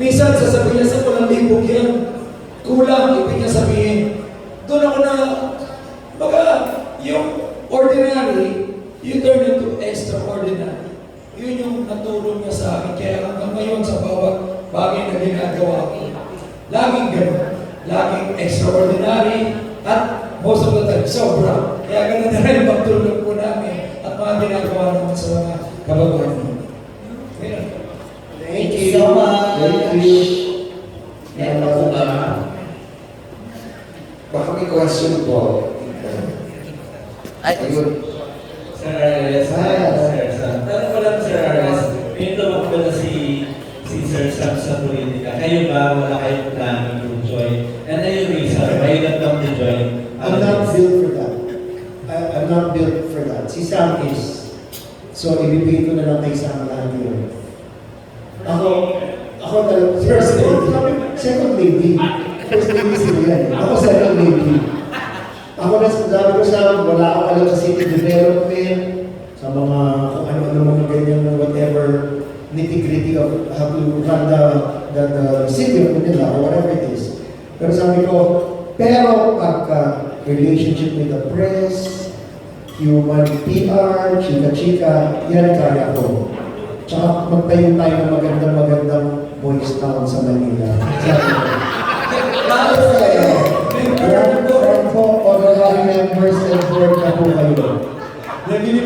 Minsan, sasabihin niya sa walang libog yan. Kulang, ibig niya sabihin. Doon ako na, baga, yung ordinary, you turn into extraordinary. Yun yung natulong niya sa akin. Kaya hanggang ngayon sa bawat bagay na ginagawa ko, laging ganun. Laging extraordinary at most of the time, sobra. Kaya ganun na rin yung pagtulong po namin at mga ginagawa naman sa mga kababayan namin. Ayun. Thank you so much. Thank you. Meron ako ba? Baka may question po. Ay, Ayun. Sir Arias, Ah. Sir Sam. Tanong ko lang Sir Arias, may tumakbo na si, si Sir Sam sa politika. Kayo ba, wala kayong planning to join? And yung reason why you not come to join? I'm not built for that. I, I'm not built for that. Si Sam is. So, ibibigay ko na lang kay Sam lahat yun. Ako, ako talaga, first lady, second lady. First lady sila yan. Ako second lady. Ako na sabi ko sa wala akong alam sa city development, sa mga kung ano-ano mga ganyan, whatever nitty-gritty of how to run the, the, the city of Manila or whatever it is. Pero sabi ko, pero pagka relationship with the press, human PR, chika-chika, yan kaya ko. Tsaka magtayo tayo ng magandang-magandang boys town sa Manila. Sabi ko. Tapos kayo, Grand Grand po, honorary members and board na po kayo.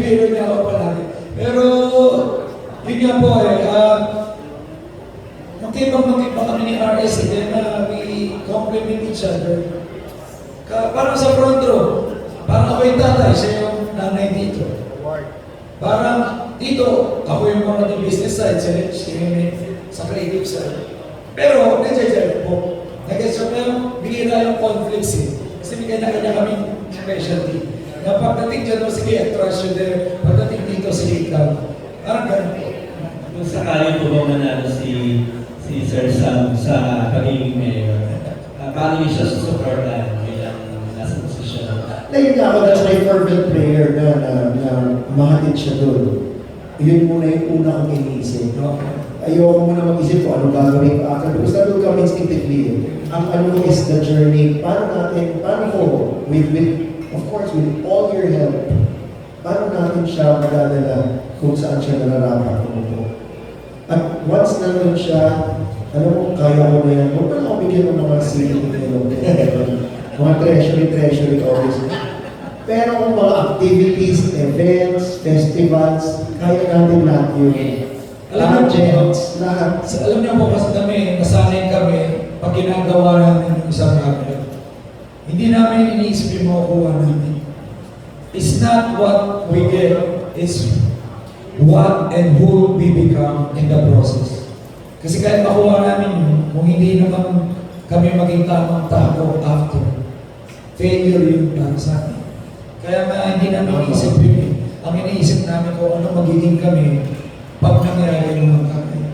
Nagpipilo niya ako palagi. Pero, yun nga po eh, uh, magkibang-magkiba kami ni RS again na we complement each other. Ka, parang sa front row, parang ako yung tatay, siya yung nanay dito. Parang dito, ako yung mga ng business side, siya, siya yung sa creative side. Pero, nandiyan po. Nag-gets pero bihira yung conflicts eh. Kasi may kanya-kanya kaming specialty. Na pagdating dyan, no, sige, trust you there. Pagdating dito, sige, ikaw. Parang ganun po. Kung sakali po ba manalo si, si Sir Sam sa pagiging mayor, uh, paano niyo siya susuportahan bilang nasa posisyon? Ngayon na ako, that's my fervent prayer na, na, na mahatid siya doon. Yun muna yung una kong iniisip. No? Ayoko muna mag-isip kung ano gagawin ko after. Because that will come instinctively. Ang ano is the journey. Paano natin, paano ko, with, with, of course, with all your help, paano natin siya madadala kung saan siya nararapat umupo. At once nandun siya, alam mo, kaya ko na yan. Huwag na ako bigyan ng mga silly, mga treasury, treasury office. Pero kung mga activities, events, festivals, kaya natin lahat yun. Alam mo, Projects, lahat. Sa, alam niyo po kasi kami, nasanay kami pag ginagawa namin yung isang bagay. Hindi namin iniisip yung makukuha namin. It's not what we get, it's what and who we become in the process. Kasi kahit makuha namin yun, kung hindi naman kami maging tamang tao after, failure yun para sa amin. Kaya nga hindi namin iniisip yun eh. Ang iniisip namin kung ano magiging kami pag nangyari yung kami.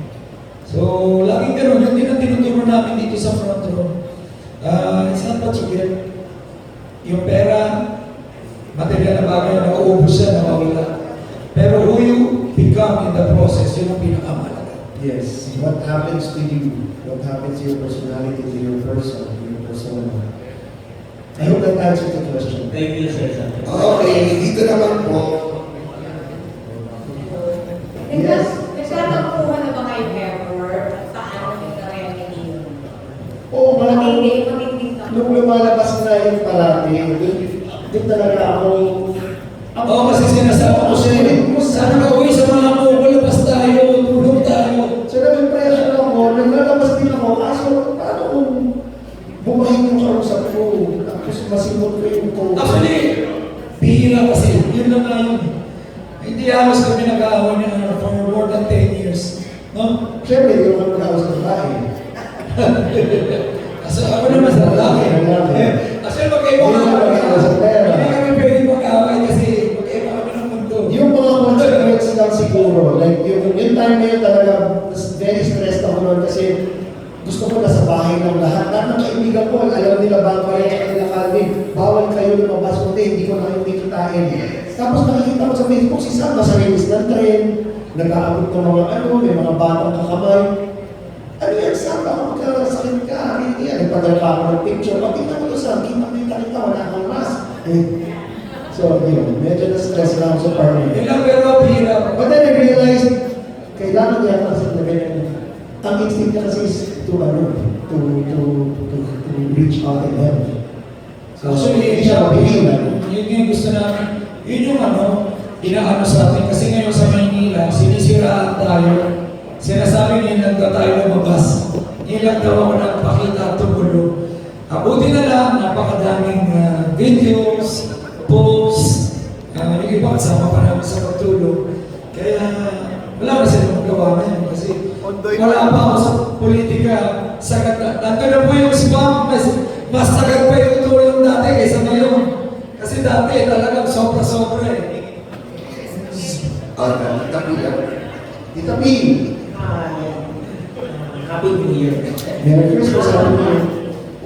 So, laging ganun. Yung din ang tinuturo namin dito sa front row. You get. Yung pera, material na bagay, nauubos siya, nawawala. Pero who you become in the process, yun ang pinakamalaga. Yes. What happens to you? What happens to your personality, to your person, to your persona? I hope that answers the question. Thank you, Sir. Okay, dito naman po. Yes. Nagtatampuhan na ba kayo ever? Paano yung na-remedy yun? Oo, malamang Matindi, matinding ka. nung lumalabas na yung parati, doon, doon talaga ako, Oo, kasi sinasama ko siya, eh, sana ka uwi sa mga mukul, labas tayo, tulong tayo. so na-impression ako, naglalabas din ako, kaso paano kung bumahin yung kausap ko, tapos masimot ko yung ko. Actually, bihira kasi, yun lang nga yun. Hindi halos kami nag-aaway niya for more than 10 years. No? Siyempre, hindi ko nakausap ng bahay. Kasi ako naman sa lalaki. Magkaiba Hindi sa pera. Hindi kami pwede mag-aaway kasi magkaiba ng. Yung mga consequence lang siguro, like yung, yung time na yun talaga, very stressed ako noon kasi gusto ko nasa bahay ng lahat. Lahat ng kaibigan ko, alam nila ba rin sa kanila Calvin, bawal kayo lumabas ko, hindi ko na kayo kikitain. Tapos nakikita ko sa Facebook, si Sam, nasa release ng train, nag-aabot ng mga ano, may mga batang kakamay. Ano yan, Sam? nagtagal pa ako ng picture. O, tingnan mo to sa, kita kang Eh, so, yun, medyo na-stress lang ako sa partner. Yun lang pero hirap. But then I realized, kailangan niya kasi na ganyan. Ang instinct niya kasi is to, ano, to, to, to, to reach out and help. So, Actually, hindi siya mapigilan. yun yung gusto namin. Yun yung ano, inaano sa atin. Kasi ngayon sa Maynila, sinisiraan tayo. Sinasabi nilang daw tayo lumabas. Nilang daw ako nagpakita at tumulong. Abuti na lang, napakadaming ah, videos, posts, uh, yung iba kasama pa namin sa pagtulong. Kaya wala na silang magawa ngayon kasi wala pa ako sa politika. Sagat na. Nandun na po yung spam, mas, mas sagat pa yung tulong dati kaysa ngayon. Kasi dati talagang sobra-sobra eh. Ah, Tita Pia. Tita P, Happy New Year. Merry Christmas, Happy New Year.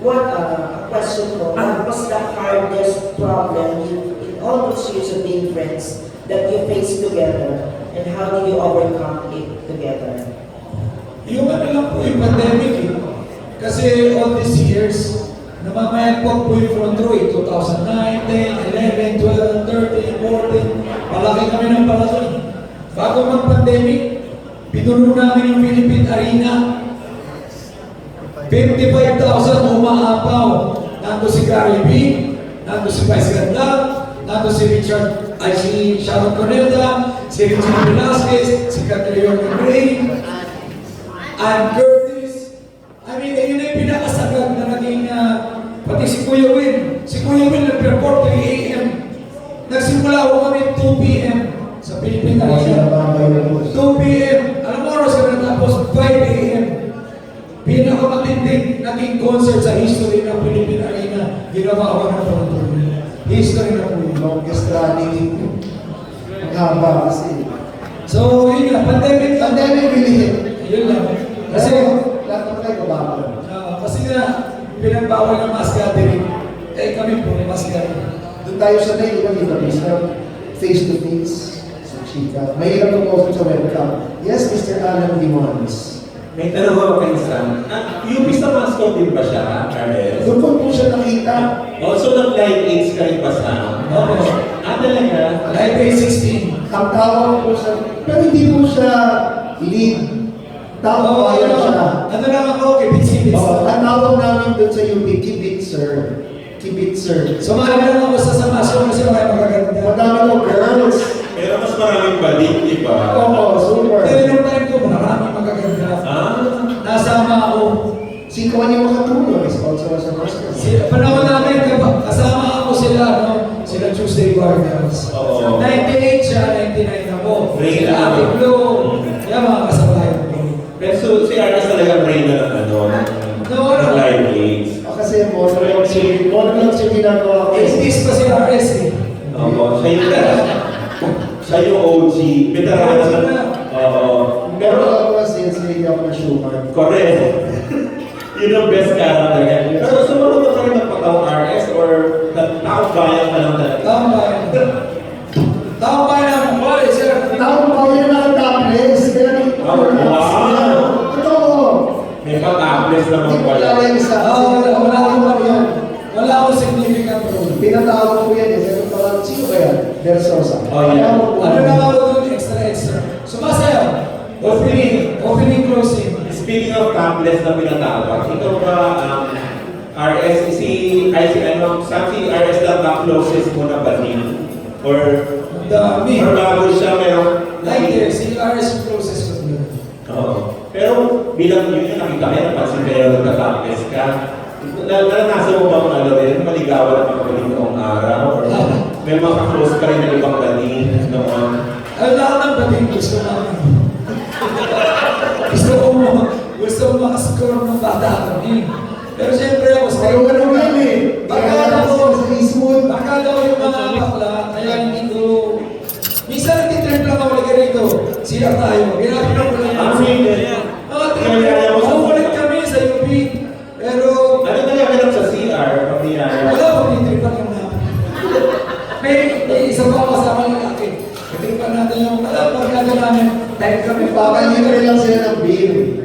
What, uh, a question ko, what was the hardest problem you, in all those years of being friends that you faced together and how did you overcome it together? Yung ano lang po yung pandemic eh. Kasi all these years, namamayagpag po yung front row eh. 2009, 10, 11, 12, 13, 14. Palaki kami ng palaki. Bago mag-pandemic, pinuno namin yung Philippine Arena. 55,000 umaapaw. Nando si Gary B, nando si Vice Ganda, nando si Richard, ay si Sharon Conelda, si Richard Velasquez, si Catriona Gray, Ann Curtis. I mean, yun yung pinakasagad na naging, ah, pati si Kuya Win. Si Kuya Win nag-report 3 a.m. Nagsimula ako kami 2 p.m. sa Philippine Kasi Arena. nababay na po. 2 p.m. Alam mo oras kami natapos 5 a.m. Pinakamatinding naging concert sa history ng Philippine Arena. Ginawa ko ng Toronto. History na po yun. Longest running. Ang haba kasi. So, yun nga, pandemic lang. Pandemic really hit. Yun lang. Kasi, lahat ng tayo kababa. ah, kasi nga, pinagbawal ng mass gathering. Eh, kami po, mass gathering. Doon tayo sa day, iba dito, Mr. Face to face, sa chika. Mahirap ang po sa webcam. Yes, Mr. Alan Dimons. May tanong ako kay Sam. Ah, yung Mr. Mascot din ba siya, Carles? Doon ko po siya nakita. Also, nag-live aids ka rin ba, Sam? Oo. Ah, talaga? Live Day 16. Ang tawag po siya, pero hindi po siya lead. Tawag po yun. siya. Ano lang ako, kibits-kibits. Oo, ang tawag namin doon sa UP, Kibitzer. Kibitzer. So, na lang ako sa samasyon kasi mga magaganda. madami ko girls. Pero mas maraming balik, di ba? Oo, super. Pero nung time ko, maraming magaganda. Ah, Nasama ako. Si Connie Makatuno is also a master. Si, panahon namin, kaba- kasama ako sila, no? Sila Tuesday Guardians. Oo. 98 siya, 99 ako. Sila lang. Ate Blue. Kaya mga kasabayan ko. pero so, si Arnes talagang reyna ng ano, ng No, no. live aids. Ah, Kasi monologue si monologue si ginagawa ko. 80s pa si RS eh. Oo, siya yung siya yung OG. Veterano na. Oo. Pero Pero, ako kasi hindi ako na Schumann. correct. Yun ang best character niya. Pero sumunod ka rin magpataw RS or taong bayan ka lang talaga? Taong bayan. Taong bayan namin. Wala, sir. Taong bayan na ang topless. Oh, wow. Totoo. May pang-ables naman pala. kilala yung isa. Oo, wala, wala akong yan. Wala akong significant role. Pinatawag ko yan eh. Ko parang, sino ba yan? Versosa. Oh, yeah. Ano na ako? Extra, extra. Sumasayaw. Opening, opening, closing. Speaking of topless na pinatawag, ikaw ba, um, RS, si, ay si ano, saan si RS lang ba closest mo na batin? Or, Ang dami. or bago siya meron? Like there, si RS process ko doon. Oo. Pero bilang yun yung nakita kayo, napansin kayo nagka-topless ka, na- naranasan mo ba kung ano rin, maligawan ang mga noong araw? Or may mga close ka rin ng ibang batin noon? Ay, lahat ng bating gusto namin. Gusto mo, makascore ng bata kami. Pero siyempre ako, sa Pero ano yan eh. Bakala ko, Sa bakala ko yung mga bakla, kaya hindi ko, minsan nagtitrip lang ako na ganito, siya tayo, ginagawa ko lang yun. sige. Mga mo sa- mamukulit kami sa UP, pero Ano nagaganap sa CR? Pag niyaya? wala ko titripan lang namin. May, may isa pa kasama ng lalaki. Titripan natin yung, alam, pagkada namin, time kami pa. Papalibre lang sila ng beer.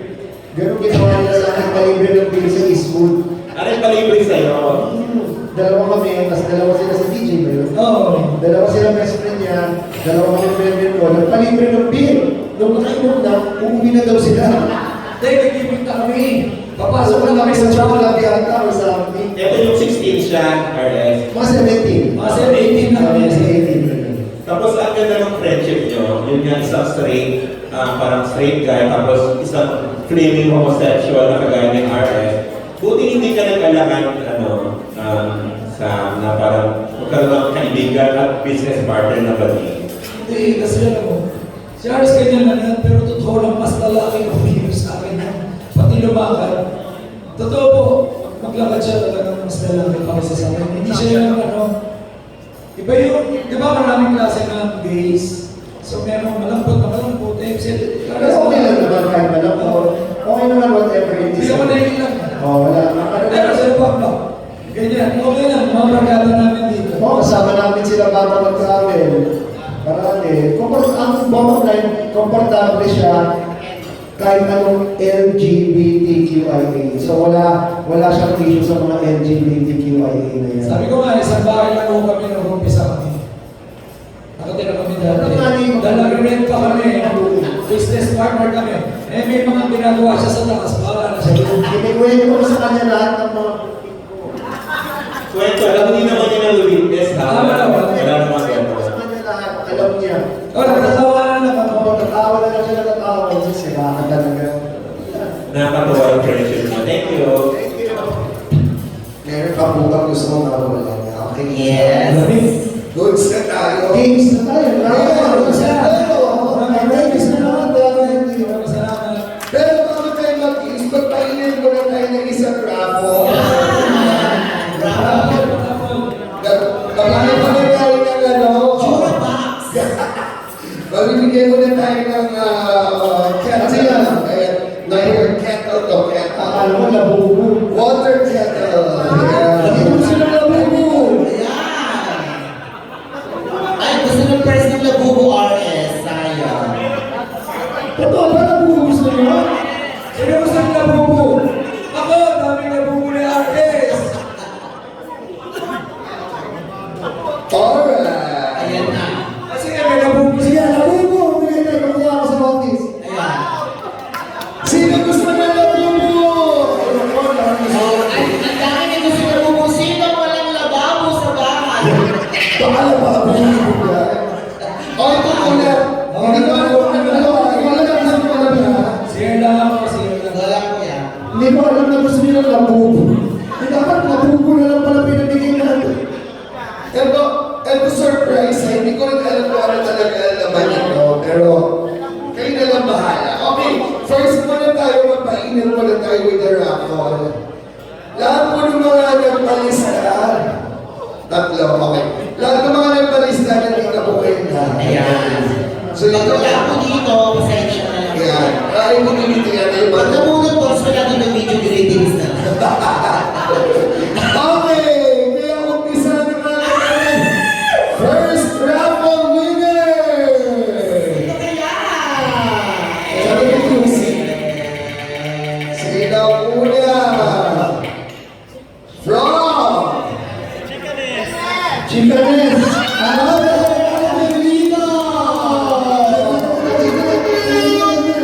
Ganun ginawa nila sa akin, kalibre ng beer sa Eastwood. Ano yung palibre sa'yo? Dalawa kami, tapos dalawa sila sa DJ ba yun? Oo. Dalawa sila best friend niya, dalawa kami friend ko, nagpalibre ng beer. Nung nakainom na, umuwi na daw sila. Hindi, nagkipit na kami. Papasok na kami sa chocolate yata or something. Ito yung 16 siya, RS. Mga 17. Mga 17 na kami. Mga 17. Tapos ang ganda ng friendship nyo, yun nga isang straight, ah, parang straight guy, tapos isang flaming homosexual na kagaya ng RS. Buti hindi ka nag-alangan, ano, um, sa, na parang magkaroon ng kaibigan at business partner na bati. Hindi, kasi alam mo, si Aris ganyan lang yan, pero totoo lang, mas lalaki ang umihip sa akin. Pati lumakad. Totoo po, maglakad siya talagang mas lalaki pa kaysa sa akin. Hindi siya yung ano, iba yung, di ba maraming klase ng gays? So merong malambot na malambot, eh, si Pero okay lang naman kahit alam ko. Okay naman whatever it Hindi is. ako naiilang. Oh, wala. Ano Pero sa Pablo, ganyan, okay lang, mga barkada namin dito. Oo, kasama namin sila bago mag-travel. Parati. Komport ang bottom line, komportable siya kahit anong LGBTQIA. So wala wala siyang issue sa mga LGBTQIA na yan. Sabi ko nga, isang bahay Eh, may mga ginagawa siya sa taas. Para na siya. Kinikwento ko sa kanya lahat ng mga Kwento, alam hindi naman niya nag-witness ha? Ah, wala, wala. Wala naman sa kanya lahat, alam niya. Oh, nagtatawa na lang ako. Natawa na lang siya natatawa kasi sila ka talaga. Nakakatawa yung friendship mo. Thank you. Thank you. Meron pa po bang gusto mong mawala na? Okay. Yes. Goods na tayo. Games na tayo. Games na tayo. ಆಗಿಲ್ಲ Ito, ito surprise ha. Hindi ko rin alam kung ano talaga ang laman nito. Pero, kayo na lang bahala. Okay, first muna tayo, magpainan muna tayo with the raffle. Lahat po ng mga nagpalista, tatlo, okay. Lahat ng mga nagpalista, nandito po kayo na. Ayan. So, ito, wala ko dito, pasensya na. Ayan. Ay, mo dito yan. Ay, Pag ba? nabunod po, so lagi ng video greetings